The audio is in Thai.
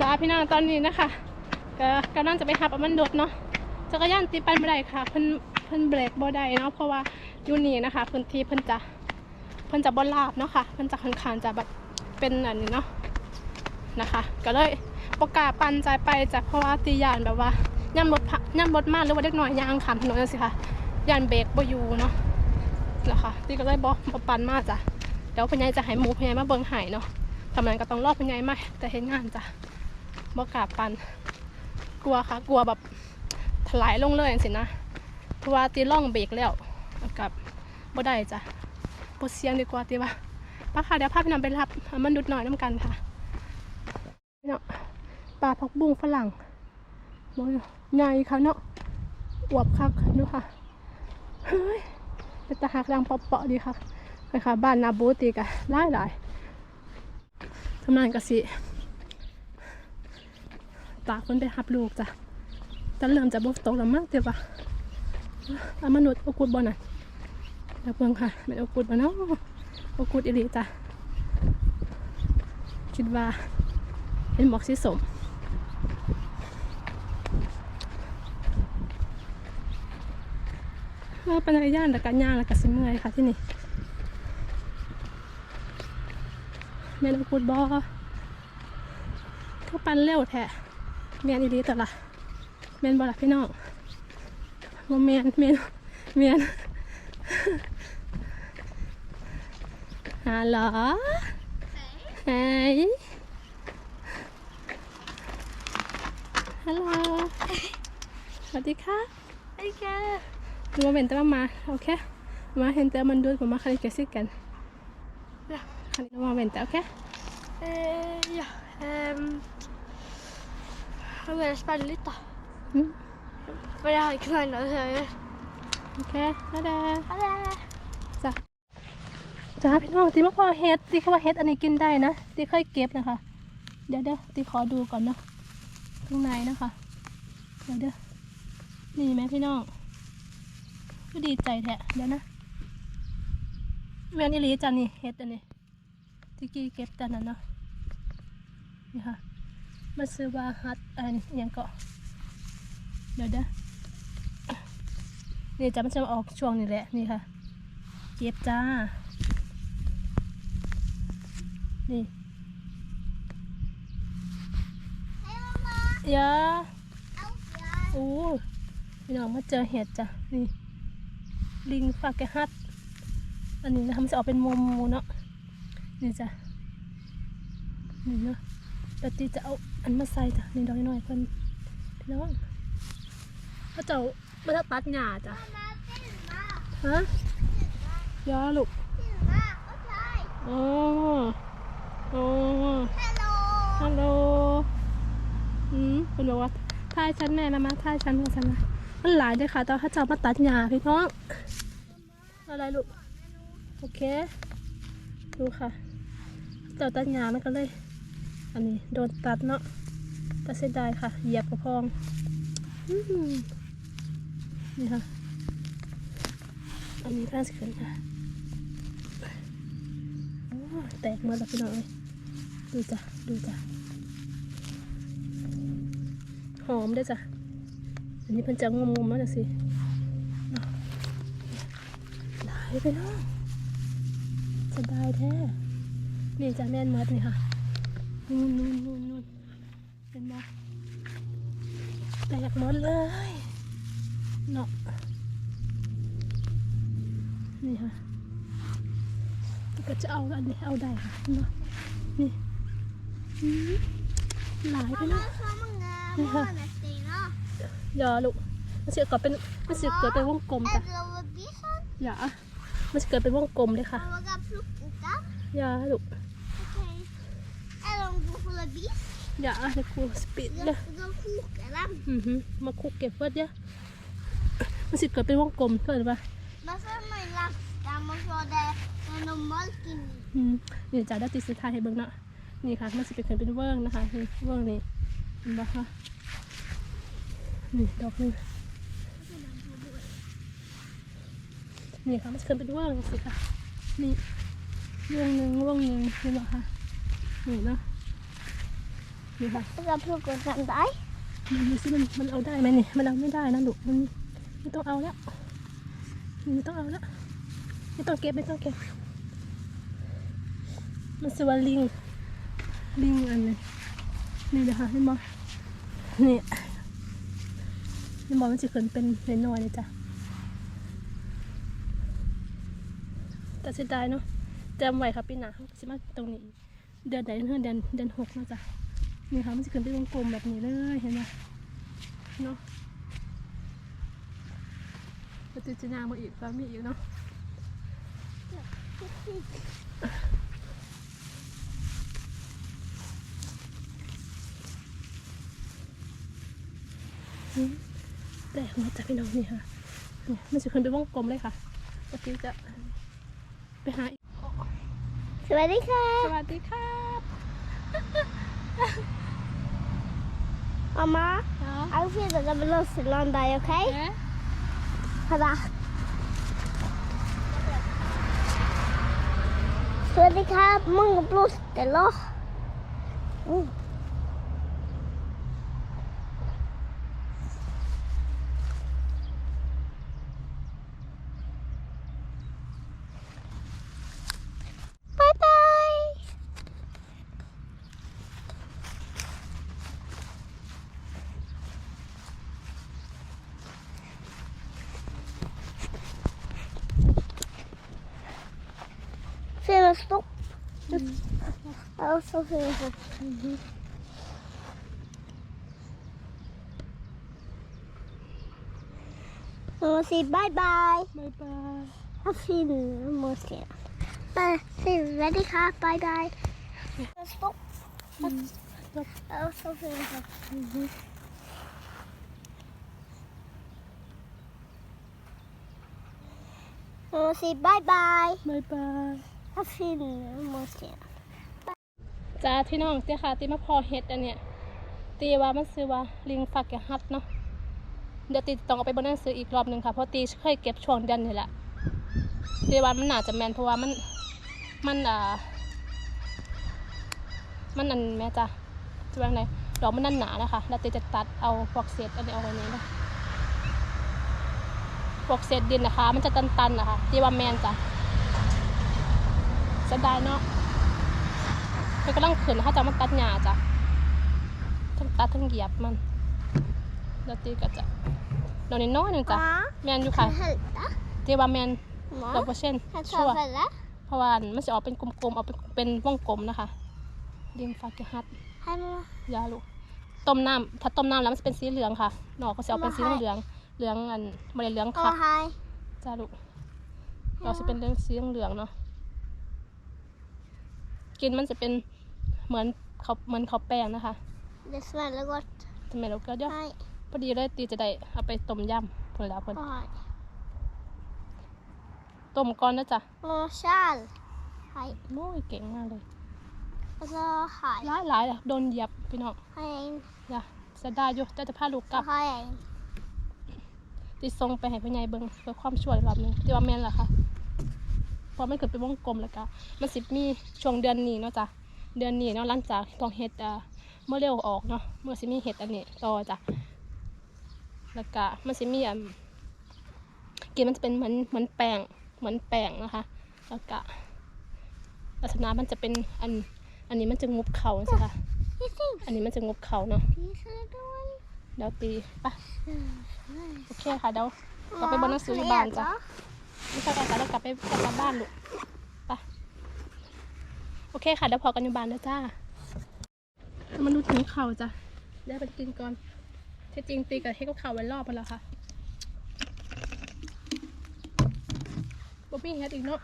จ้าพี่น้องตอนนี้นะคะก็กำลังจะไปหับอมันดดเนาะจักรยานตีปันบ่ได้ค่ะเพิ่นเพิ่นเบรกบ่ได้เนาะเพราะว่าอยู่นี่นะคะพื้นที่เพิ่นจะเพิ่นจะบ่ราบเนาะค่ะเพิ่นจะค่อนข้างจะแบบเป็นอันนี้เนาะนะคะ ก็เลยประกล้าปันใจไปจากเพราะว่าตียานแบบว่าย่ำรถย่ำรถมากหรือว่าเด็กน้อยยางขามถนนจังซี่ค่ะยานเบรกบ่อยู่เนาะนะคะตีก็เลยบ่บ่ปันมากจ้ะเดี๋ยวพญายจะให้หมูพญายมาเบิ่งให้เนาะทำนั้นก็ต้องรอบพญายมาแต่เห็นงานจ้ะ บ่กล้าปันกลัวค่ะ กลัวแบบถลายลงเลยสินะเพราะว่าตีล่องเบรกแล้วกับบ่ได้จ้ะบ่เสียงดีกว่าตีว่าป้าค่ะเดี๋ยวพาพี่น้องไปรับเอามันดุดหน่อยน้ำกันค่ะพี่น้องปลาพักบุ้งฝรั่งมองอยู่ใหญ่ค่ะเนาะอวบคักดูค่ะเฮ้ยเป็นตาหักดังเปาะๆดีค่ะไปค่ะ บ้านนาบูตีกันหลายๆทำนานกะสิ ตากคนไปหับลูกจ้ะจะเริ่มจะบุกตกแล้วมั้งเดี๋ยวว่าอามนุษย์โอกุดบอน่ะเดี๋ยวเพิ่งค่ะเป็นโอกุดบอเนาะโอกุดอิริจ้ะคิดว่าเห็นหมอกสีสมเออเป็นอะไรย่านแล้วก็ย่างแล้วก็สิเมื่อยค่ะที่นี่แม่นโอกุดบอก็ปันเร็วแท้ เมียนอีดีแต่ละเมียนบ่ละพี่น้องบ่เมียนเมียนเมียนฮัลโหลเฮ้ยฮัลโหลสวัสดีค่ะ Oké. ดูมาเห็นแต่ว่ามาโอเคมาเห็นแต่มันดูผมมาคลิกสิกัน Ja. คลิกมาเห็นแต่โอเค Eh, ja. ehm jeg vil spille litt, da. อืม For jeg har ikke noe annet å gjøre. โอเคแล้วเด้อ Ha det. จ้ะจ้าพี่น้องตีมะพร้าวเฮ็ดตีเขาว่าเฮ็ดอันนี้กินได้นะตีเคยเก็บนะคะ เดี๋ยวเดี๋ยวตีขอดูก่อนเนาะข้างในนะคะ เดี๋ยวเดี๋ยวนี่ไหมพี่น้องก็ดีใจแท้เดี๋ยวนะแม่นอีหลีจ้ะนี่เฮ็ดอันนี้ที่กี้เก็บตอนนั้นเนาะนี่ค่ะ มันซื้อว่าฮัดอันนี้อิหยังเกาะเดี๋ยวเดี๋ยวนี่จะมันจะออกช่วงนี้แหละนี่ค่ะเก็บจ้า นี่ยาโอ้พี่น้องมาเจอเห็ดจ้ะ นี่ ลิงฝากแกฮัด อันนี้นะคะมันจะออกเป็นมุมมูเนาะ นี่จ้ะ นี่เนาะ แต่ตีจะเอาอันมาใส่จ้ะนี่ดอกน้อยๆเพิ่นพี่น้องเขาเจ้ามาตัดหญ้าจ้ะฮะยาลูกอ๋ออ๋อฮัลโหลอืมคุณบอกว่าท่ายฉันแน่นะมาท่ายฉันกับฉันนะมันหลายเลยค่ะตอนเขาจะเอามาตัดหญ้าพี่น้องอะไรลูกโอเค ดูค่ะ เจ้าตัดหญ้ามันก็เลย อันนี้โดนตัดเนาะแต่เสียดายค่ะ เหยียบกระพองอนี่ค่ะ อันนี้ข้างสิขึ้นค่ะโอ้แตกมาแล้วพี่น้องเลยดูจ้ะ ดูจ้ะ หอมได้จ้ะ อันนี้เพิ่นจะงมๆมาแล้วสิเนาะหลายไปเนาะสบายแท้ นี่จ้ะแม่นมัดนี่ค่ะ นู่นนู่นนู่นนู่นเป็นบ่แตกหมดเลยเนาะนี่ค่ะก็จะเอาอันนี้เอาได้ค่ะเนาะนี่อืมหลายไปเนาะ så mange måneder, Stina. อย่าลูกมันจะเกิดเป็นมันจะเกิดเป็นวงกลมจ้ะ Er det lov å bli sånn? อย่ามันจะเกิดเป็นวงกลมเลยค่ะ Og jeg har plukket dem. อย่าลูก Ok. Er det om du får bis? อย่าเดี๋ยวครูสปีด Du เลย kan koke dem. อือหือมาคุกเก็บเฟิร์สเยอะมันจะเกิดเป็นวงกลมเกิดปะ Men så må jeg laste dem, og så er det er normalt inni. อืมนี่จ้ะได้ติดสุดท้ายให้เบิ่งเนาะนี่ค่ะมันจะเป็นเป็นเวิร์งนะคะนี่เวิร์งนี่เห็นปะคะนี่ดอกหนึงนี่ค่ะมันจะเป็นเวิร์งสิค่ะนี่วงหนึ่งวงหนึ่งเห็นปะคะนี่เนาะ นี่ค่ะ Jag ska plocka sen dig. มันดูสิมันมันเอาได้ไหมนี่มันเอาไม่ได้นะลูกมันไม่ต้องเอาแล้วไม่ต้องเอาแล้วไม่ต้องเก็บไม่ต้องเก็บมันสิว่าลิงลิงอันนี้นี่เลยค่ะเห็นบ่นี่เห็นบ่มันจะขึ้นเป็นเน้อยเลยจ้ะแต่เสียดายเนาะจำไว้ค่ะปีหน้าสิมาตรงนี้เดือนไหนเดือนเดือนเดือนหกเนาะจ้ะ นี่ค่ะมันจะขึ้นเป็นวงกลมแบบนี้เลยเห็นไหมเนาะปฏิจนามาอีกฟ้ามีอีกเนาะแต่มาจากพี่น้องนี่ค่ะนี่มันจะขึ้นเป็นวงกลมเลยค่ะปฏิจะไปหาอีกสวัสดีค่ะ สวัสดีครับ Mamma, เนาะ jag vill att jag vill lösa någon dag, okej? เอ๊ะ Kolla. สวัสดีครับมึงกับลูกเดี๋ยวรอ uh, stop. Mm -hmm. I'll stop here. Mm -hmm. I'll say bye bye. Bye bye. I'll see you almost here. But say ready car, bye bye. Stop. Mm go. Stop. I'll stop here. Mm -hmm. I'll say bye bye. Bye bye. ยบาย Jag filmar måste jag. จ้าที่น้องเตี้ยค่ะตีมาพอเฮ็ดอันเนี้ยตีว่ามันซื้อว่าลิงฟักแกฮัดเนาะเดี๋ยวตีต้องเอาไปบนหนังสืออีกรอบหนึ่งค่ะเพราะตีเคยเก็บช่วงเดือนนี่แหละตีว่ามันน่าจะแมนเพราะว่ามันมันอ่ามันอันแม่จ้ะจะว่าไงดอกมันนั่นหนานะคะแล้วตีจะตัดเอาพวกเศษอันนี้เอาไว้นี้นะพวกเศษดินนะคะ มันจะตันๆนะคะตีว่าแมนจ้ะ เสียดายเนาะมันกำลังขึ้นนะคะจะมาตัดหญ้าจ้ะทั้งตัดทั้งเหยียบมันแล้วตีก็จะดอกนิดน้อยหนึ่งจ้ะ Ja. แมนอยู่ Kan ค่ะ du hälla? ตีว่าแมน Ja. ร้อยเปอร์เซ็นต์ Kan ชัว du ร์ hälla? เพราะว่ามันจะออกเป็นกลมๆออกเป็นเป็นวงกลมนะคะดิงฟาเกฮัต Hemma. ยาลูกต้มน้ำถ้าต้มน้ำแล้วมันจะเป็นสีเหลืองค่ะ หนอกก็จะออกเป็นสีเหลืองเหลืองอันไม่ได้เหลืองคัก Åh, hej. จ้าลูกเราจะเป็นเรื่องสีเหลืองๆเนาะ กินมันจะเป็นเหมือนเขาเหมือนเขาวแป้งนะคะ Det smäller gott. ทำไมเราก็เดี๋ยว Hej. พอดีเลยตีจะได้เอาไปต้มยำเพิ่นแล้วเพิ่น Åh, hej. ต้มก่อนนะจ๊ะ Åh, Kjell. Hej. โอ้ยเก่งมากเลย Och så hej. หลายหลายๆอะโดนเหยียบพี่น้อง Hej. อย่าจะได้อยู่แต่จะพาลูกกลับ Och hej. ตีทรงไปให้พ่อใหญ่เบิ่งเพื่อความช่วยรอบหนึงที่ว่าแม่นล่ะค่ะเพราะ มันเกิดเป็นวงกลมแล้วก็มันสิมีช่วงเดือนนี้เนาะจ้ะเดือนนี้เนาะหลังจากทองเฮ็ดเมื่อเร็วออกเนาะเมื่อสิมีเห็ดอันนี้ต่อจ้ะแล้วก็มันสิมีอันกินมันจะเป็นเหมือนเหมือนแป้งเหมือนแป้งนะคะ แล้วก็ลักษณะมันจะเป็นอันอันนี้มันจะงุบเข่าใช่ค่ะอันนี้มันจะงุบเข่าเนาะเดี๋ยวตีปะโอเคค่ะเดี๋ยวกลับไปบนหนังสือบ้านจ้ะ ไม่ใช่กันค่ะเรากลับไปกลับบ้านลูกไปโอเคค่ะเดี๋ยวพอกันอยู่บ้านนะจ้ามาดูถึงเข่าจ้ะเดี๋ยวไปกินก่อนที่จริงตีกับเทกับเข่าไว้รอบไปแล้วค่ะบ๊อบบี้เฮ็ดอีกเนาะ